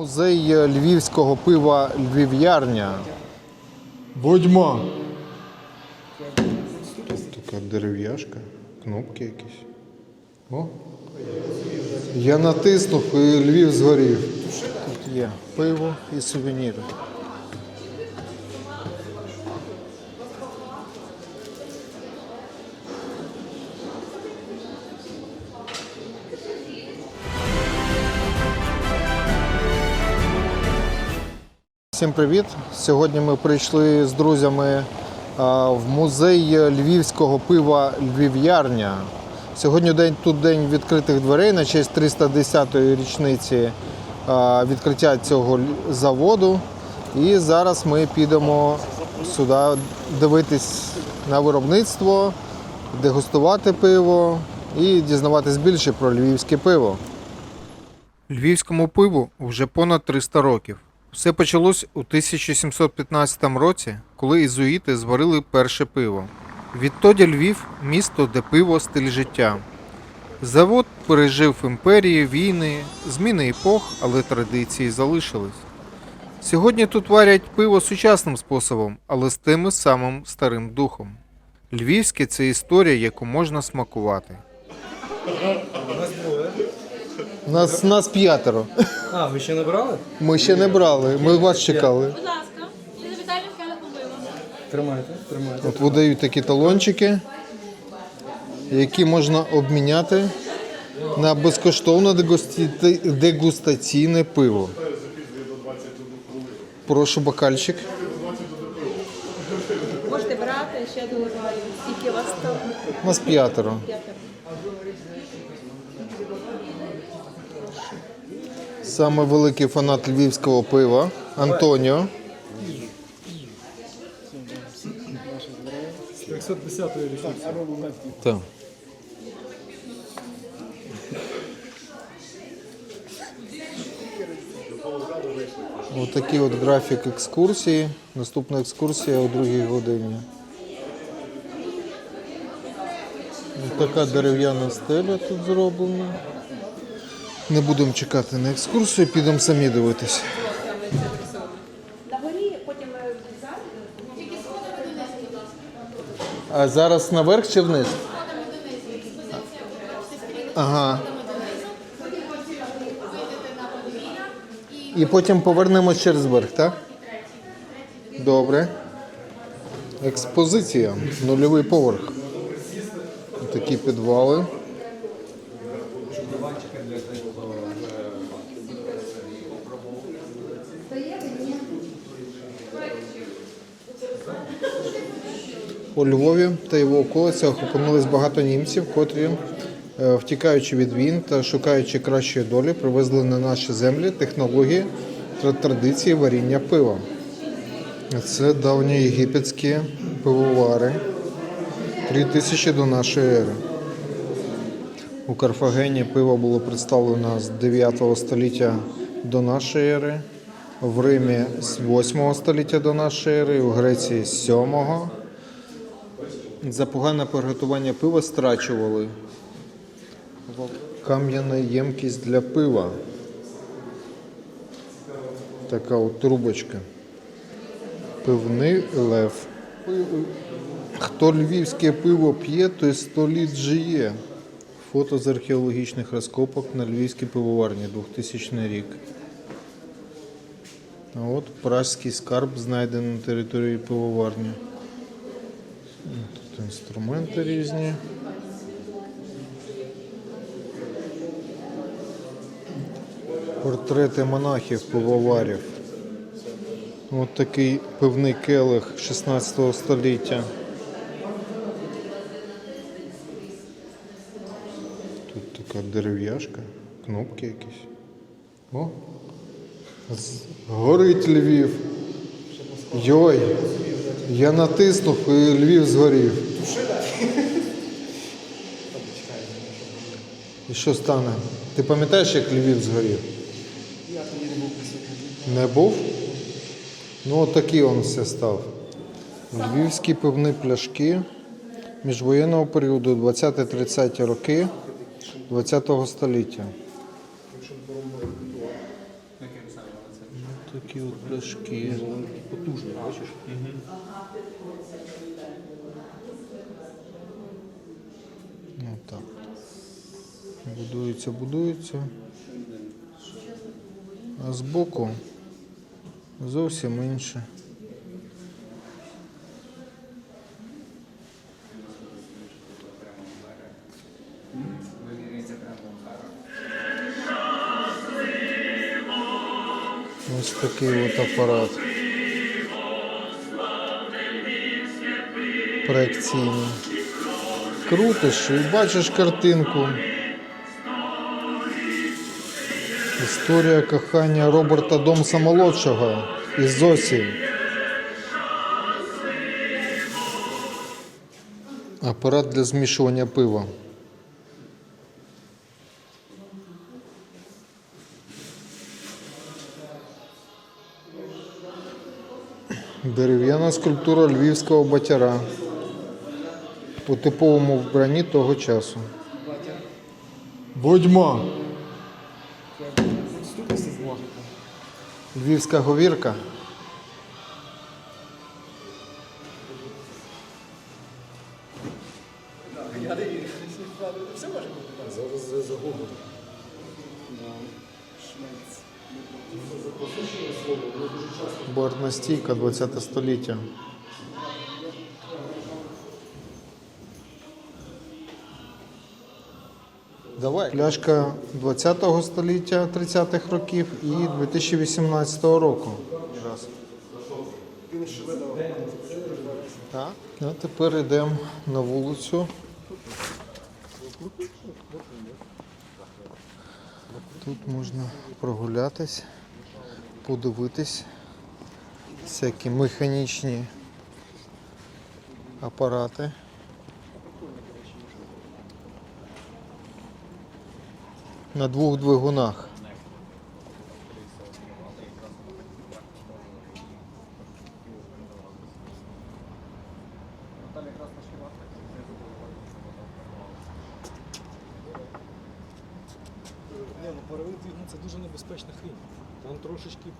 Музей львівського пива Львів'ярня. Будьмо. Така дерев'яшка, кнопки якісь. О. Я натиснув і Львів згорів. Тут є пиво і сувеніри. Всім привіт! Сьогодні ми прийшли з друзями в музей львівського пива Львів'ярня. Сьогодні день тут день відкритих дверей на честь 310-ї річниці відкриття цього заводу. І зараз ми підемо сюди дивитись на виробництво, дегустувати пиво і дізнаватись більше про львівське пиво. Львівському пиву вже понад 300 років. Все почалось у 1715 році, коли ізуїти зварили перше пиво. Відтоді Львів місто, де пиво стиль життя. Завод пережив імперії, війни, зміни епох, але традиції залишились. Сьогодні тут варять пиво сучасним способом, але з тим самим старим духом. Львівське це історія, яку можна смакувати. Нас, нас п'ятеро. А, ви ще не брали? Ми ще не брали, ми вас чекали. Будь ласка, і завітальним келихом пива. Тримайте, тримайте. От видають такі талончики, які можна обміняти на безкоштовне дегусті- дегустаційне пиво. Прошу бокальчик. Можете брати, ще доливаю. Скільки у вас там? Нас п'ятеро. Саме великий фанат львівського пива Антоніо. 310-ї річниці. Так. Отакий от графік екскурсії. Наступна екскурсія о другій годині. Ось така дерев'яна стеля тут зроблена. Не будемо чекати на екскурсію, підемо самі дивитися. А зараз наверх чи вниз? Ага. І потім повернемось через верх, так? Добре. Експозиція. Нульовий поверх. Такі підвали. У Львові та його околицях опинились багато німців, котрі, е, втікаючи від війн та шукаючи кращої долі, привезли на наші землі технології та традиції варіння пива. Це давні єгипетські пивовари 3000 до нашої ери. У Карфагені пиво було представлено з 9 століття до нашої ери, в Римі з 8 століття до нашої ери, у Греції з 7 за погане приготування пива страчували. Кам'яна ємкість для пива. Така от трубочка. Пивний лев. Хто львівське пиво п'є, той сто літ жиє. Фото з археологічних розкопок на львівській пивоварні 2000 рік. А от пражський скарб знайдений на території пивоварні. Інструменти різні. Портрети монахів пивоварів. От такий пивний келих 16 століття. Тут така дерев'яшка, кнопки якісь. О! Горить Львів. Йой! Я натиснув і Львів згорів. І що стане? Ти пам'ятаєш, як Львів згорів? Я тоді не був присутній. Не був? Ну, от такий він все став. Львівські пивні пляшки міжвоєнного періоду 20-30 роки 20 століття. Такі от пляшки. Потужний, бачиш? Так. Будується, будується. А збоку зовсім інше. Ось такий от апарат. Проекційний. Крутиш і бачиш картинку. Історія кохання Роберта Домса молодшого із Зосі. Апарат для змішування пива. Дерев'яна скульптура львівського батяра у типовому вбранні того часу. Будьмо! Львівська говірка. Зараз загубив. Барна стійка 20 століття. Давай. Пляшка 20-го століття 30-х років і 2018 року. Раз. Так. А тепер йдемо на вулицю. Тут можна прогулятись, подивитись всякі механічні апарати. На двох двигунах. Ну паровий двигун це дуже небезпечна хрінь. Там трошечки.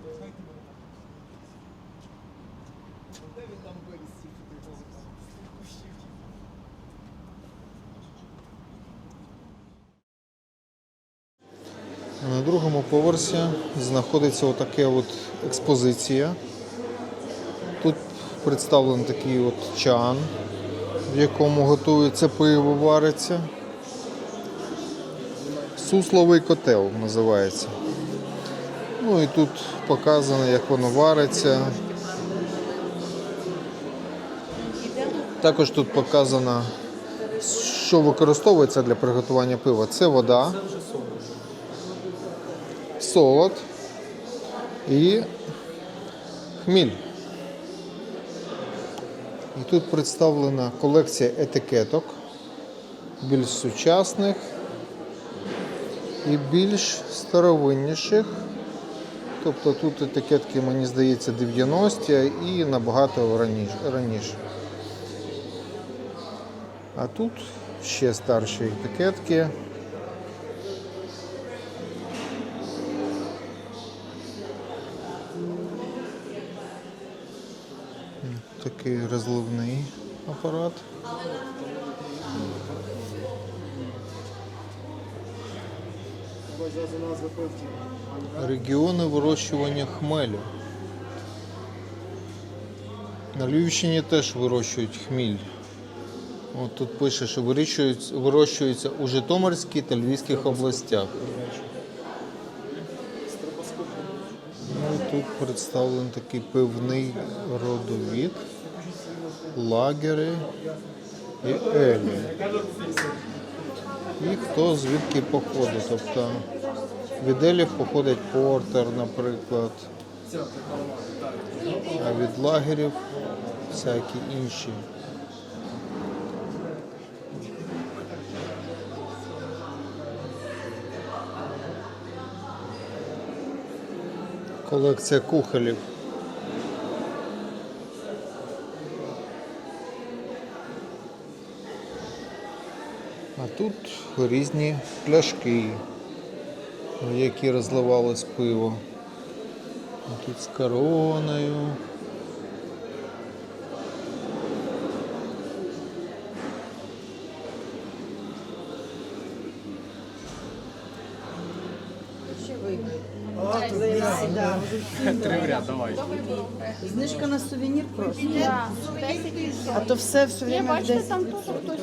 Де він там виліз На другому поверсі знаходиться отака от експозиція. Тут представлений такий от чан, в якому готується пиво, вариться. Сусловий котел називається. Ну і тут показано, як воно вариться. Також тут показано, що використовується для приготування пива. Це вода, солод і хміль. І тут представлена колекція етикеток, більш сучасних і більш старовинніших. Тобто тут етикетки, мені здається, 90-ті і набагато раніше. А тут ще старші етикетки. Такий розливний апарат. Регіони вирощування хмелю. На Львівщині теж вирощують хміль. От тут пише, що вирощується, у Житомирській та Львівських областях. Ну, тут представлений такий пивний родовід, лагери і елі. І хто звідки походить. Тобто від елів походить портер, наприклад, а від лагерів всякі інші. Колекція кухолів. Тут різні пляшки, в які розливалось пиво. Тут з короною. Три в ряд, давай. Знижка на сувенір просто. А то все все время Бачите, десь. там теж хтось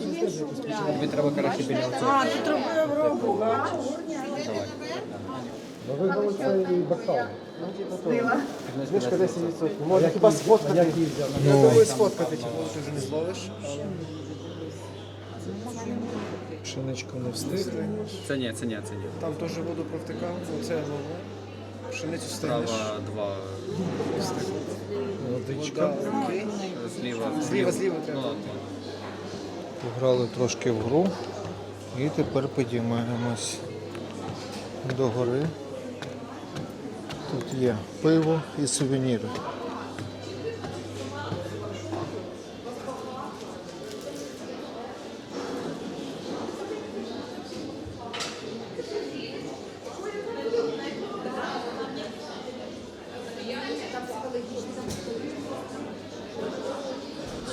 купляє. Тобі треба краще біля оцього. А, тут робив робу, бачиш? Знижка 10%. Можна хіба сфоткати. Ну, Ви сфоткати, чи може ти не зловиш. Пшеничку не встигли. Це ні, це ні, це ні. Там теж воду провтикав, оце нове. Пшеницю встигнеш. Справа два. Водичка. Окей. Зліва. Зліва, зліва треба. Ну, ладно. Пограли трошки в гру і тепер підіймаємось до гори. Тут є пиво і сувеніри.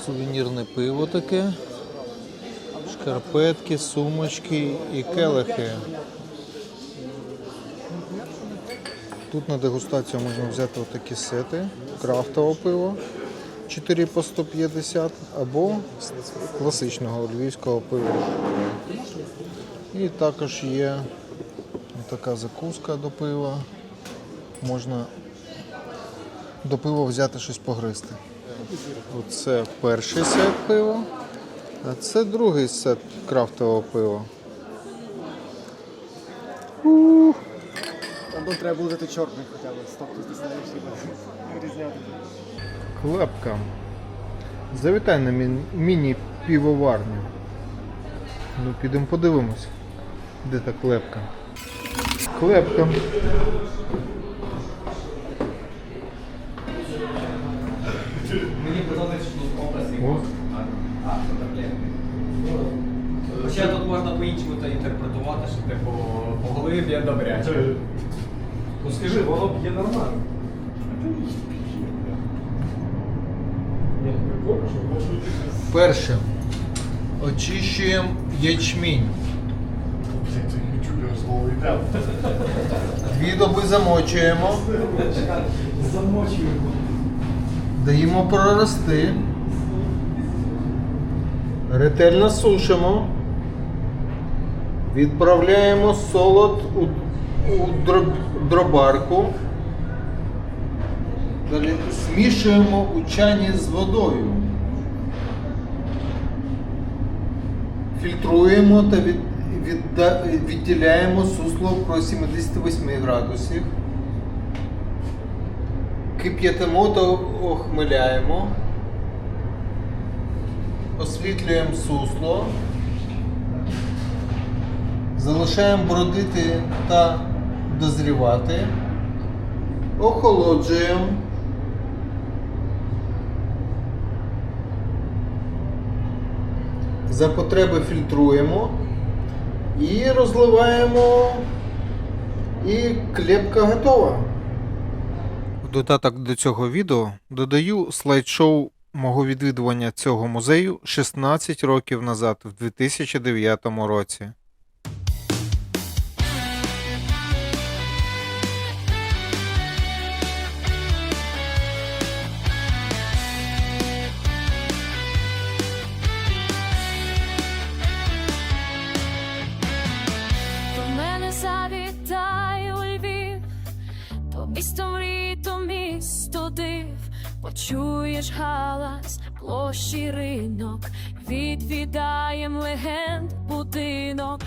Сувенірне пиво таке, шкарпетки, сумочки і келихи. Тут на дегустацію можна взяти отакі сети, крафтове пиво 4 по 150 або класичного львівського пива. І також є така закуска до пива. Можна до пива взяти щось погризти. Оце перший сет пива, а це другий сет крафтового пива. Там би треба було дати чорний хоча б. Стоп, тут ти знаєш, вирізняти. Клепка. Завітай на мі- міні-півоварню. Ну, підемо подивимось, де та клепка. Клепка. О, Хоча тут можна по-іншому то інтерпретувати, що типу по голові б'є добряче. Ну скажи, воно б'є нормально. Перше. Очищуємо ячмінь. Дві доби замочуємо, замочуємо. Даємо прорости. Ретельно сушимо. Відправляємо солод у, у дроб- дробарку. Далі змішуємо у чані з водою. Фільтруємо та від, відда- відділяємо сусло про 78 градусів. Кип'ятимо та охмеляємо. Освітлюємо сусло. Залишаємо бродити та дозрівати. Охолоджуємо. За потреби фільтруємо і розливаємо. І клепка готова. В додаток до цього відео додаю слайд-шоу мого відвідування цього музею 16 років назад, в 2009 році. Площі ринок, відвідаєм легенд будинок,